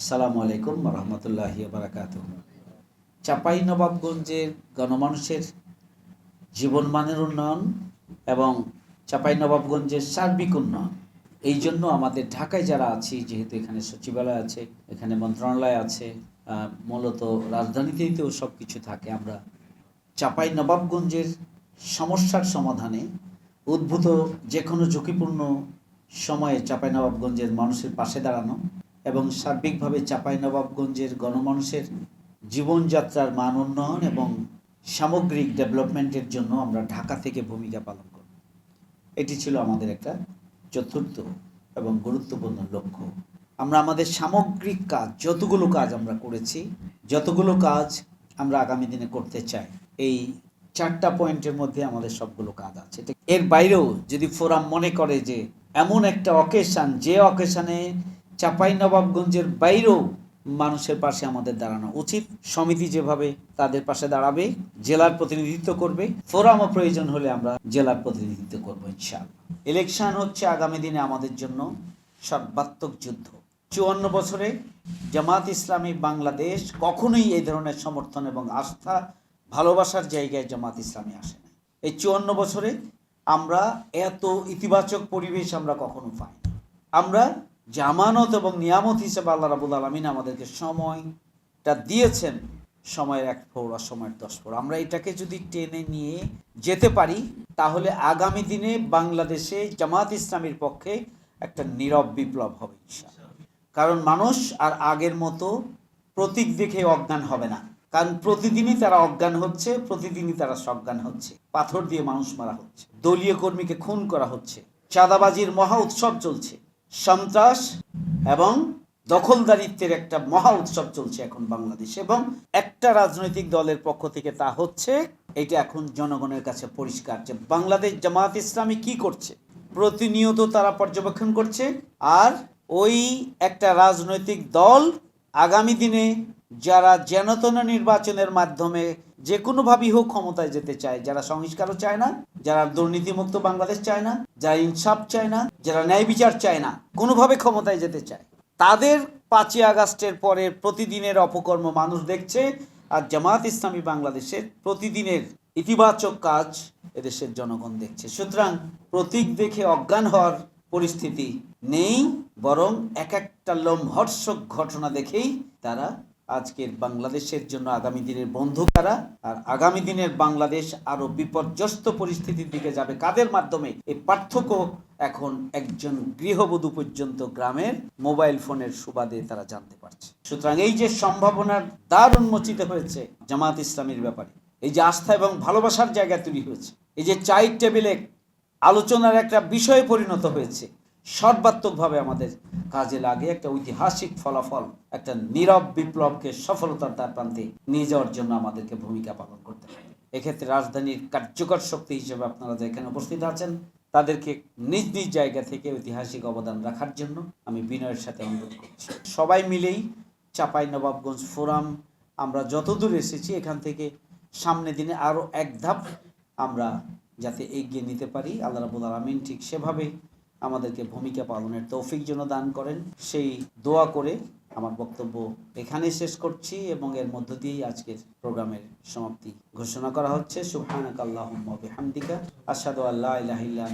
আসসালামু আলাইকুম রহমতুল্লাহ বারাকাত চাপাই নবাবগঞ্জের গণমানুষের জীবনমানের উন্নয়ন এবং চাপাই নবাবগঞ্জের সার্বিক উন্নয়ন, এই জন্য আমাদের ঢাকায় যারা আছি, যেহেতু এখানে সচিবালয় আছে, এখানে মন্ত্রণালয় আছে মূলত রাজধানীতেই তো সব কিছু থাকে, আমরা চাপাই নবাবগঞ্জের সমস্যার সমাধানে উদ্ভূত যে কোনো ঝুঁকিপূর্ণ সময়ে চাপাই নবাবগঞ্জের মানুষের পাশে দাঁড়ানো এবং সার্বিকভাবে চাপাই নবাবগঞ্জের গণমানুষের জীবনযাত্রার মান উন্নয়ন এবং সামগ্রিক ডেভেলপমেন্টের জন্য আমরা ঢাকা থেকে ভূমিকা পালন করব। এটি ছিল আমাদের একটা চতুর্থ এবং গুরুত্বপূর্ণ লক্ষ্য। আমরা আমাদের সামগ্রিক কাজ, যতগুলো কাজ আমরা করেছি, যতগুলো কাজ আমরা আগামী দিনে করতে চাই, এই চারটা পয়েন্টের মধ্যে আমাদের সবগুলো কাজ আছে। এর বাইরেও যদি ফোরাম মনে করে যে এমন একটা অকেশান, যে অকেশানে চাপাই নবাবগঞ্জের বাইরেও মানুষের পাশে আমাদের দাঁড়ানো উচিত। সমিতি যেভাবে তাদের পাশে দাঁড়াবে, জেলার প্রতিনিধিত্ব করবে, ফোরামও প্রয়োজন হলে আমরা জেলার প্রতিনিধিত্ব করব ইনশাআল্লাহ। ইলেকশন হচ্ছে আগামী দিনে আমাদের জন্য সর্বাত্মক যুদ্ধ। চুয়ান্ন বছরে জামাত ইসলামী বাংলাদেশ কখনোই এই ধরনের সমর্থন এবং আস্থা, ভালোবাসার জায়গায় জামাত ইসলামী আসে না। এই চুয়ান্ন বছরে আমরা এত ইতিবাচক পরিবেশ আমরা কখনো পাই না আমরা জামানত এবং নিয়ামত হিসেবে আল্লাহ রাবুল আলমিন আমাদেরকে সময়টা দিয়েছেন। সময়ের এক ফোর আর সময়ের দশ ফোর। আমরা এটাকে যদি টেনে নিয়ে যেতে পারি, তাহলে আগামী দিনে বাংলাদেশে জামাত ইসলামীর পক্ষে একটা নীরব বিপ্লব হবে। কারণ মানুষ আর আগের মতো প্রতীক দেখে অজ্ঞান হবে না। কারণ প্রতিদিনই তারা অজ্ঞান হচ্ছে, প্রতিদিনই তারা সজ্ঞান হচ্ছে। পাথর দিয়ে মানুষ মারা হচ্ছে। দলীয় কর্মীকে খুন করা হচ্ছে। চাঁদাবাজির মহা উৎসব চলছে। সন্ত্রাস এবং দখলদারিত্বের একটা মহা উৎসব চলছে এখন বাংলাদেশে এবং একটা রাজনৈতিক দলের পক্ষ থেকে তা হচ্ছে, এটা এখন জনগণের কাছে পরিষ্কার যে বাংলাদেশ জামাত ইসলামী কি করছে, প্রতিনিয়ত তারা পর্যবেক্ষণ করছে, আর ওই একটা রাজনৈতিক দল আগামী দিনে যারা যেনতন নির্বাচনের মাধ্যমে যে কোনোভাবেই হোক ক্ষমতায় যেতে চায়, যারা সংস্কারও চায় না, যারা দুর্নীতিমুক্ত বাংলাদেশ চায় না, যারা ইনসাফ চায় না, যারা ন্যায় বিচার চায় না, কোনোভাবে ক্ষমতায় যেতে চায়। তাদের পাঁচই আগস্টের পরে প্রতিদিনের অপকর্ম মানুষ দেখছে আর জামাত ইসলামী বাংলাদেশের প্রতিদিনের ইতিবাচক কাজ এদেশের জনগণ দেখছে। সুতরাং প্রতীক দেখে অজ্ঞান হওয়ার পরিস্থিতি নেই, বরং এক একটা লোমহর্ষক ঘটনা দেখেই তারা আজকের বাংলাদেশের জন্য আগামী দিনের বন্ধু কারা? আর আগামী দিনের বাংলাদেশ আরও বিপর্যস্ত পরিস্থিতির দিকে যাবে কাদের মাধ্যমে? এই পার্থক্য এখন একজন গৃহবধূ পর্যন্ত গ্রামের মোবাইল ফোনের সুবাদে তারা জানতে পারছে। সুতরাং এই যে সম্ভাবনার দ্বার উন্মোচিত হয়েছে জামাত ইসলামের ব্যাপারে, এই যে আস্থা এবং ভালোবাসার জায়গা তৈরি হয়েছে, এই যে চায়ের টেবিলে আলোচনার একটা বিষয়ে পরিণত হয়েছে, সর্বাত্মকভাবে আমাদের কাজে লাগে, একটা ঐতিহাসিক ফলাফল, একটা নীরব বিপ্লবকে সফলতার দ্বার প্রান্তে নিয়ে যাওয়ার জন্য আমাদেরকে ভূমিকা পালন করতে হবে এক্ষেত্রে রাজধানীর কার্যকর শক্তি হিসেবে আপনারা যে এখানে উপস্থিত আছেন, তাদেরকে নিজ নিজ জায়গা থেকে ঐতিহাসিক অবদান রাখার জন্য আমি বিনয়ের সাথে অনুরোধ করছি। সবাই মিলেই চাপাই নবাবগঞ্জ ফোরাম, আমরা যতদূর এসেছি, এখান থেকে সামনে দিনে আরও এক ধাপ আমরা যাতে এগিয়ে নিতে পারি। আল্লাহ রাবুল আলমিন ঠিক সেভাবে আমাদেরকে ভূমিকা পালনের তৌফিক যেন দান করেন। সেই দোয়া করে আমার বক্তব্য এখানে শেষ করছি এবং এর মধ্য দিয়েই আজকের প্রোগ্রামের সমাপ্তি ঘোষণা করা হচ্ছে। সুবহানাক আল্লাহ আশহাদু আল্লা ইলাহা